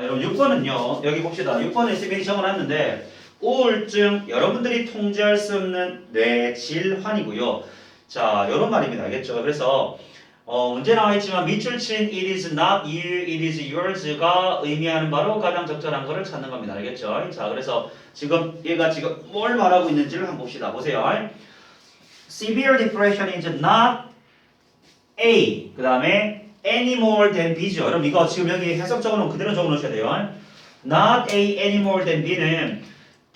아, 여러분 6번은요. 여기 봅시다. 6번에 시민이 적어놨는데 우울증 여러분들이 통제할 수 없는 뇌 질환이고요. 자, 이런 말입니다. 알겠죠? 그래서 어, 문제 나와 있지만 밑줄 친 it is not you, it is yours가 의미하는 바로 가장 적절한 거를 찾는 겁니다. 알겠죠? 자, 그래서 지금 얘가 지금 뭘 말하고 있는지를 한번 봅시다. 보세요. Severe depression is not A. 그 다음에 any more than B죠. 여러분 이거 지금 여기 해석 적어놓으면 그대로 적어놓으셔야 돼요. Not A any more than B는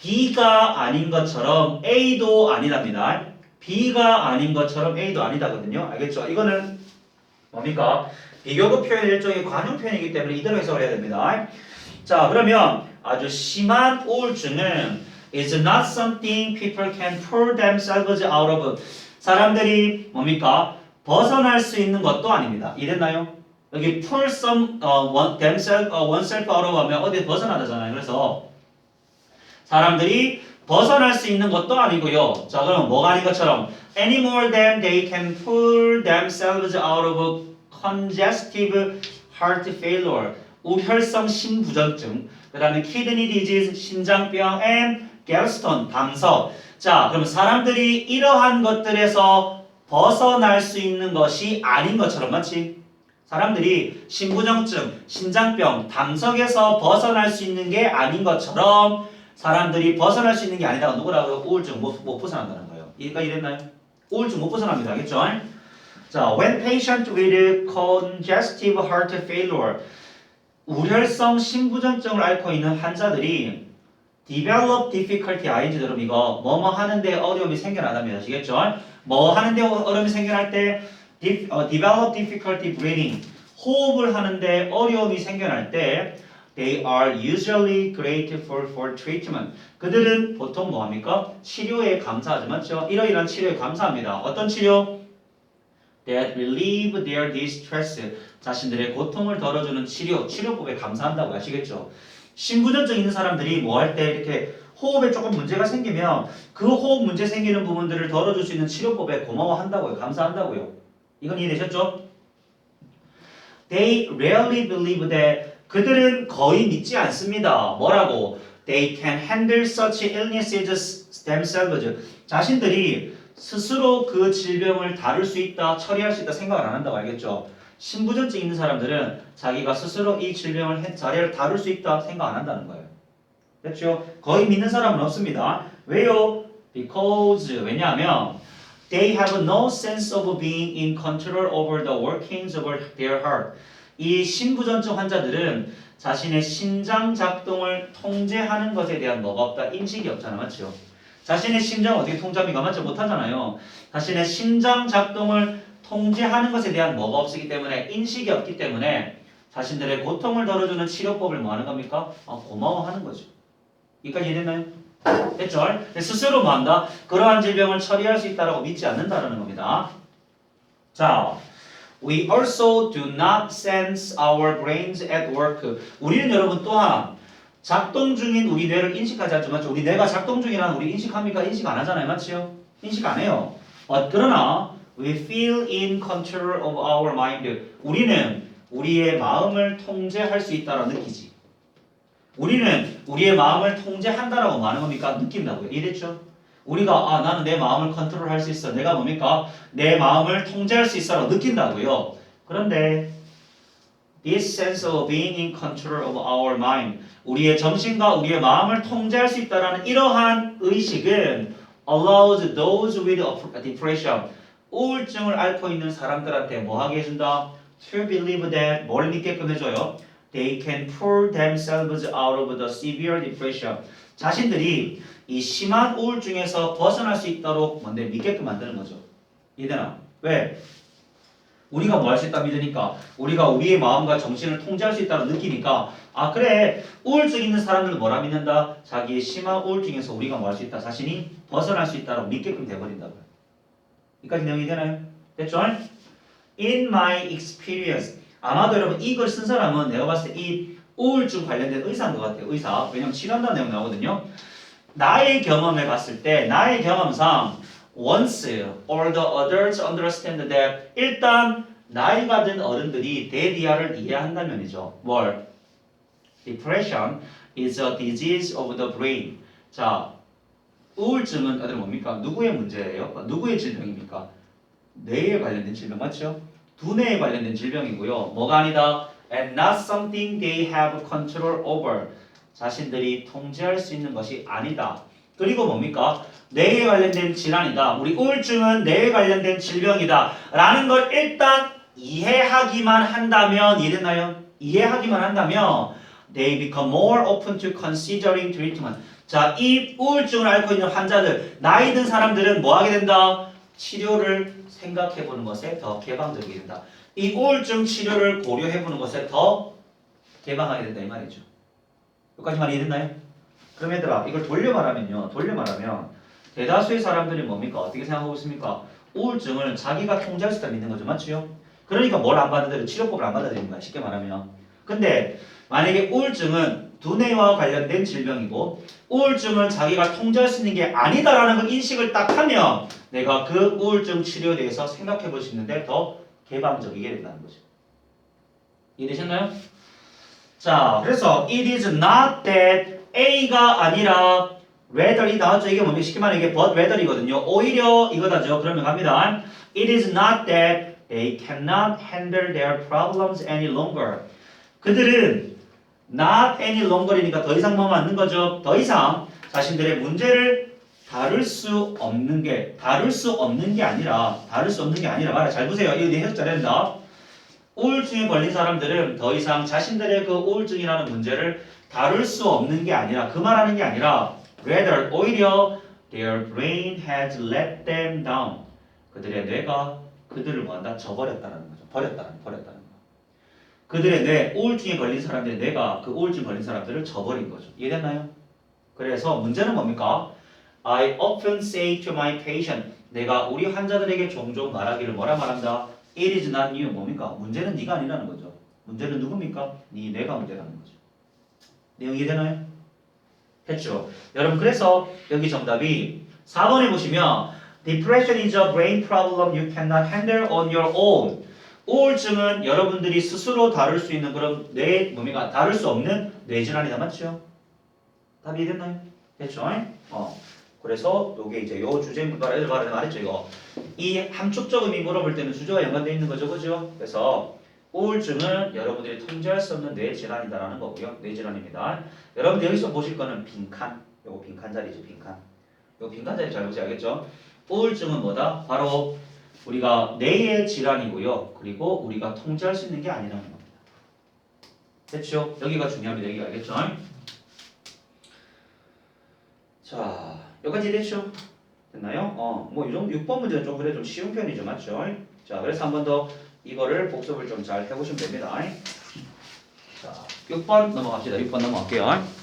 B가 아닌 것처럼 A도 아니답니다. B가 아닌 것처럼 A도 아니다거든요. 알겠죠? 이거는 뭡니까? 비교급 표현 일종의 관용 표현이기 때문에 이대로 해석을 해야 됩니다. 자, 그러면 아주 심한 우울증은 is not something people can pull themselves out of. 사람들이 뭡니까? 벗어날 수 있는 것도 아닙니다. 이랬나요? 여기 pull some 어, one, themselves 어, oneself out of 하면 어디 벗어나잖아요. 그래서 사람들이 벗어날 수 있는 것도 아니고요. 자, 그럼 뭐가 아닌 것처럼 any more than they can pull themselves out of congestive heart failure, 우혈성 심부전증, 그다음에 kidney disease, 신장병, and gallstone, 담석. 자, 그럼 사람들이 이러한 것들에서 벗어날 수 있는 것이 아닌 것처럼 맞지? 사람들이 신부전증, 신장병, 담석에서 벗어날 수 있는 게 아닌 것처럼 사람들이 벗어날 수 있는 게 아니다가 누구라고요? 우울증 못, 못 벗어난다는 거예요. 이해가 이랬나요? 우울증 못 벗어납니다. 알겠죠? 자, when patient with congestive heart failure, 우혈성 심부전증을 앓고 있는 환자들이 develop difficulty ing 여러분 이거 뭐뭐 하는데 어려움이 생겨나다면 아시겠죠? 뭐 하는데 어려움이 생겨날 때 dif- 어, develop difficulty breathing 호흡을 하는데 어려움이 생겨날 때 they are usually grateful for treatment 그들은 보통 뭐 합니까? 치료에 감사하죠 맞죠? 이러이러한 치료에 감사합니다 어떤 치료? that relieve their distress 자신들의 고통을 덜어주는 치료 치료법에 감사한다고 아시겠죠? 신부전증 있는 사람들이 뭐 할 때 이렇게 호흡에 조금 문제가 생기면 그 호흡 문제 생기는 부분들을 덜어줄 수 있는 치료법에 고마워한다고요. 감사한다고요. 이건 이해되셨죠? They rarely believe that 그들은 거의 믿지 않습니다. 뭐라고? They can handle such illnesses themselves. 자신들이 스스로 그 질병을 다룰 수 있다, 처리할 수 있다 생각을 안 한다고 알겠죠? 신부전증 있는 사람들은 자기가 스스로 이 질병을 해- 자리를 다룰 수 있다 생각 안 한다는 거예요. 됐죠? 거의 믿는 사람은 없습니다. 왜요? Because 왜냐하면 they have no sense of being in control over the workings of their heart. 이 신부전증 환자들은 자신의 심장 작동을 통제하는 것에 대한 뭐가 없다 인식이 없잖아, 맞죠? 자신의 심장 어떻게 통제합니까? 맞죠? 못하잖아요. 자신의 심장 작동을 통제하는 것에 대한 뭐가 없기 때문에 인식이 없기 때문에 자신들의 고통을 덜어주는 치료법을 뭐 하는 겁니까? 아, 고마워하는 거죠. 여기까지 이해됐나요? 됐죠? 스스로 뭐 한다? 그러한 질병을 처리할 수 있다라고 믿지 않는다라는 겁니다. 자, we also do not sense our brains at work. 우리는 여러분 또한 작동 중인 우리 뇌를 인식하지. 맞죠? 우리 뇌가 작동 중이라는 우리 인식합니까? 인식 안 하잖아요. 맞죠? 인식 안 해요. 어, 그러나 we feel in control of our mind. 우리는 우리의 마음을 통제할 수 있다라고 느끼지. 우리는 우리의 마음을 통제한다라고 말하는 겁니까? 느낀다고요. 이해됐죠? 우리가 아 나는 내 마음을 컨트롤할 수 있어. 내가 뭡니까? 내 마음을 통제할 수 있어라고 느낀다고요. 그런데 this sense of being in control of our mind 우리의 정신과 우리의 마음을 통제할 수 있다라는 이러한 의식은 allows those with depression 우울증을 앓고 있는 사람들한테 뭐 하게 해준다? To believe that 뭘 믿게끔 해줘요? They can pull themselves out of the severe depression. 자신들이 이 심한 우울증에서 벗어날 수 있도록 뭔데 믿게끔 만드는 거죠. 이해되나? 왜? 우리가 뭐 할 수 있다 믿으니까 우리가 우리의 마음과 정신을 통제할 수 있다고 느끼니까 아 그래 우울증 있는 사람들은 뭐라 믿는다? 자기의 심한 우울증에서 우리가 뭐 할 수 있다? 자신이 벗어날 수 있다고 믿게끔 돼버린다고요. 여기까지 내용이 되나요? 됐죠? In my experience 아마도 여러분 이걸 쓴 사람은 내가 봤을 때 이 우울증 관련된 의사인 것 같아요. 의사. 왜냐면 치료한다는 내용 나오거든요. 나의 경험에 봤을 때 나의 경험상 once all the adults understand that 일단 나이가 든 어른들이 데디아를 이해한다면이죠. 뭘? Depression is a disease of the brain. 자, 우울증은 다들 뭡니까? 누구의 문제예요? 어, 누구의 질병입니까? 뇌에 관련된 질병 맞죠? 두뇌에 관련된 질병이고요. 뭐가 아니다? And not something they have control over. 자신들이 통제할 수 있는 것이 아니다. 그리고 뭡니까? 뇌에 관련된 질환이다. 우리 우울증은 뇌에 관련된 질병이다. 라는 걸 일단 이해하기만 한다면 이랬나요? 이해하기만 한다면 they become more open to considering treatment. 자, 이 우울증을 앓고 있는 환자들, 나이 든 사람들은 뭐 하게 된다? 치료를 생각해 보는 것에 더 개방적이게 된다. 이 우울증 치료를 고려해 보는 것에 더 개방하게 된다 이 말이죠. 여기까지만 이해됐나요? 그럼 얘들아, 이걸 돌려 말하면요. 돌려 말하면 대다수의 사람들이 뭡니까? 어떻게 생각하고 있습니까? 우울증을 자기가 통제할 수 있다 믿는 거죠. 맞죠? 그러니까 뭘 안 받아들여? 치료법을 안 받아들이는 거야. 쉽게 말하면. 근데 만약에 우울증은 두뇌와 관련된 질병이고 우울증을 자기가 통제할 수 있는 게 아니다라는 걸 인식을 딱 하면 내가 그 우울증 치료에 대해서 생각해 볼 수 있는데 더 개방적이게 된다는 거죠. 이해되셨나요? 자, 그래서 it is not that A가 아니라 rather이 나왔죠. 이게 뭡니까? 쉽게 말하면 이게 but rather이거든요. 오히려 이거다죠. 그러면 갑니다. It is not that they cannot handle their problems any longer. 그들은 not any longer이니까 더 이상 뭐 맞는 거죠. 더 이상 자신들의 문제를 다룰 수 없는 게 다룰 수 없는 게 아니라 다룰 수 없는 게 아니라 말아 잘 보세요. 이거 내 해석 잘한다. 우울증에 걸린 사람들은 더 이상 자신들의 그 우울증이라는 문제를 다룰 수 없는 게 아니라 그 말하는 게 아니라 rather 오히려 their brain has let them down. 그들의 뇌가 그들을 뭐한다? 저버렸다는 거죠. 버렸다는 거. 그들의 뇌 우울증에 걸린 사람들의 뇌가 그 우울증 걸린 사람들을 저버린 거죠. 이해됐나요? 그래서 문제는 뭡니까? I often say to my patient 내가 우리 환자들에게 종종 말하기를 뭐라 말한다? It is not you 뭡니까? 문제는 네가 아니라는 거죠. 문제는 누굽니까? 네 뇌가 문제라는 거죠. 내용 이해되나요? 됐죠? 여러분 그래서 여기 정답이 4번에 보시면 Depression is a brain problem you cannot handle on your own. 우울증은 여러분들이 스스로 다룰 수 있는 그런 뇌 뭡니까? 다룰 수 없는 뇌질환이다 맞죠? 답이 이해됐나요? 됐죠? 어. 그래서 요게 이제 요 주제 문과 애들 말을 말했죠 이거. 이 함축적 의미 물어볼 때는 주제와 연관되어 있는 거죠, 그죠? 그래서 우울증은 여러분들이 통제할 수 없는 뇌 질환이다라는 거고요. 뇌 질환입니다. 여러분들 여기서 보실 거는 빈칸. 요거 빈칸 자리죠, 빈칸. 요 빈칸 자리 잘 보세요, 알겠죠? 우울증은 뭐다? 바로 우리가 뇌의 질환이고요. 그리고 우리가 통제할 수 있는 게 아니라는 겁니다. 됐죠? 여기가 중요합니다. 여기가 알겠죠? 자, 여기까지 됐죠? 됐나요? 어, 뭐, 이 정도 6번 문제는 좀 그래 좀 쉬운 편이죠. 맞죠? 자, 그래서 한 번 더 이거를 복습을 좀 잘 해보시면 됩니다. 자, 6번 넘어갑시다. 6번 넘어갈게요.